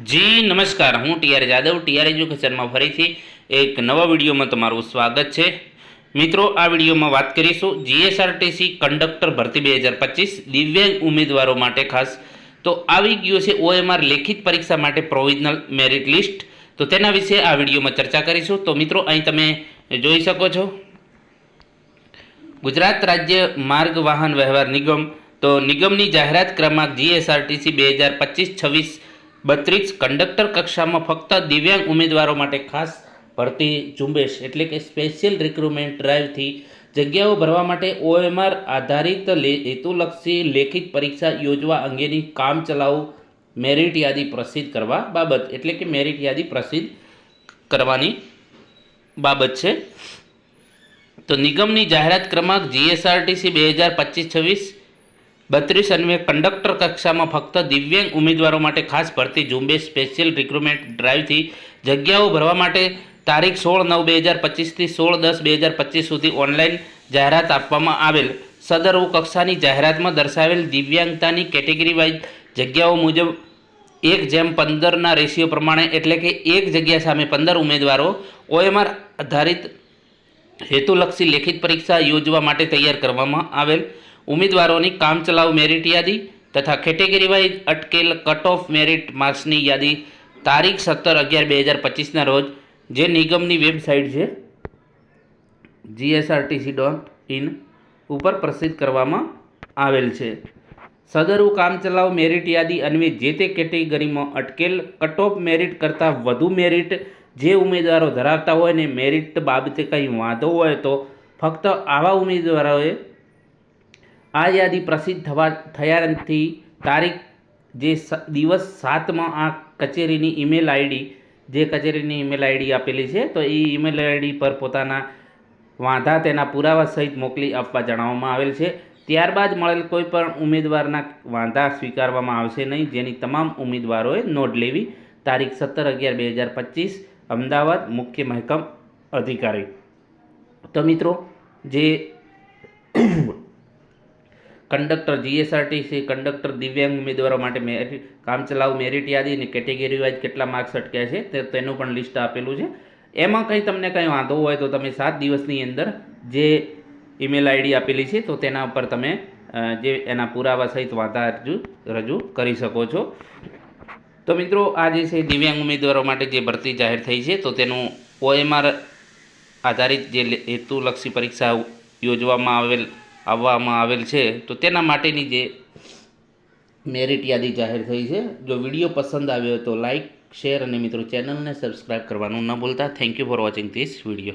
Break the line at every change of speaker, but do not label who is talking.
જી, નમસ્કાર. હું TR Jadav TR એજ્યુકેશનમાં ફરીથી એક નવા વિડીયોમાં તમારું સ્વાગત છે. મિત્રો, આ વિડીયોમાં વાત કરીશું જીએસઆરટીસી કંડક્ટર ભરતી બે હજાર પચીસ દિવ્યાંગ ઉમેદવારો માટે ખાસ. તો આવી ગયું છે ઓએમઆર લેખિત પરીક્ષા માટે પ્રોવિઝનલ મેરિટ લિસ્ટ. તો તેના વિશે આ વિડીયોમાં ચર્ચા કરીશું. તો મિત્રો, અહીં તમે જોઈ શકો છો. ગુજરાત રાજ્ય માર્ગ વાહન વ્યવહાર નિગમ. તો નિગમની જાહેરાત ક્રમાંક જીએસઆરટીસી બે હજાર પચીસ છવ્વીસ બત્રીસ કંડક્ટર કક્ષામાં ફક્ત દિવ્યાંગ ઉમેદવારો માટે ખાસ ભરતી ઝુંબેશ એટલે કે સ્પેશિયલ રિક્રુટમેન્ટ ડ્રાઈવથી જગ્યાઓ ભરવા માટે ઓએમઆર આધારિત હેતુલક્ષી લેખિત પરીક્ષા યોજવા અંગેની કામચલાઉ મેરિટ યાદી પ્રસિદ્ધ કરવા બાબત. એટલે કે મેરિટ યાદી પ્રસિદ્ધ કરવાની બાબત છે. તો નિગમની જાહેરાત ક્રમાંક જીએસઆરટીસી બે હજાર પચીસ છવ્વીસ બત્રીસ અન્વે કંડક્ટર કક્ષામાં ફક્ત દિવ્યાંગ ઉમેદવારો માટે ખાસ ભરતી ઝુંબેશ સ્પેશિયલ રિક્રુટમેન્ટ ડ્રાઈવથી જગ્યાઓ ભરવા માટે તારીખ સોળ નવ બે હજાર પચીસથી સોળ દસ બે હજાર પચીસ સુધી ઓનલાઈન જાહેરાત આપવામાં આવેલ. સદર કક્ષાની જાહેરાતમાં દર્શાવેલ દિવ્યાંગતાની કેટેગરી વાઇઝ જગ્યાઓ મુજબ એક જેમ પંદરના રેશિયો પ્રમાણે એટલે કે એક જગ્યા સામે પંદર ઉમેદવારો ઓએમઆર આધારિત હેતુલક્ષી લેખિત પરીક્ષા યોજવા માટે તૈયાર કરવામાં આવેલ. ઉમેદવારોની કામચલાઉ મેરિટ યાદી તથા કેટેગરી વાઇઝ અટકેલ કટ ઓફ મેરિટ માર્ક્સની યાદી તારીખ સત્તર અગિયાર બે હજાર પચીસના રોજ, જે નિગમની વેબસાઇટ છે જીએસઆરટીસી ડોટ ઇન ઉપર પ્રસિદ્ધ કરવામાં આવેલ છે. સદરુ કામચલાઉ મેરિટ યાદી અન્વયે જે તે કેટેગરીમાં અટકેલ કટ ઓફ મેરિટ કરતાં વધુ મેરિટ જે ઉમેદવારો ધરાવતા હોય ને મેરિટ બાબતે કંઈ વાંધો હોય તો ફક્ત આવા ઉમેદવારોએ આ યાદી પ્રસિદ્ધ થવા થયાથી તારીખ જે દિવસ સાતમાં આ કચેરીની ઈમેલ આઈડી, જે કચેરીની ઈમેલ આઈડી આપેલી છે, તો એ ઈમેલ આઈડી પર પોતાના વાંધા તેના પુરાવા સહિત મોકલી આપવા જણાવવામાં આવેલ છે. ત્યારબાદ મળેલ કોઈ પણ ઉમેદવારના વાંધા સ્વીકારવામાં આવશે નહીં, જેની તમામ ઉમેદવારોએ નોંધ લેવી. તારીખ સત્તર અગિયાર બે હજાર પચીસ, અમદાવાદ મુખ્ય મહેકમ અધિકારી. તો મિત્રો, જે કંડક્ટર જીએસઆરટીસી, કંડક્ટર દિવ્યાંગ ઉમેદવારો માટે મેરિટ કામચલાઉ, મેરિટ યાદી અને કેટેગરી વાઇઝ કેટલા માર્ક્સ અટક્યા છે તેનું પણ લિસ્ટ આપેલું છે. એમાં કંઈ તમને કંઈ વાંધો હોય તો તમે સાત દિવસની અંદર જે ઈમેલ આઈડી આપેલી છે તો તેના ઉપર તમે જે એના પુરાવા સહિત વાંધા રજૂ રજૂ કરી શકો છો. તો મિત્રો, આ જે છે દિવ્યાંગ ઉમેદવારો માટે જે ભરતી જાહેર થઈ છે તો તેનું ઓએમઆર આધારિત જે હેતુલક્ષી પરીક્ષા યોજવામાં આવેલ આવવામાં આવેલ છે. તો તેના માટેની જે મેરિટ યાદી જાહેર થઈ છે. જો વીડિયો પસંદ આવ્યો તો લાઈક શેર અને મિત્રો ચેનલને સબસ્ક્રાઈબ કરવાનું ન ભૂલતા. Thank you for watching this video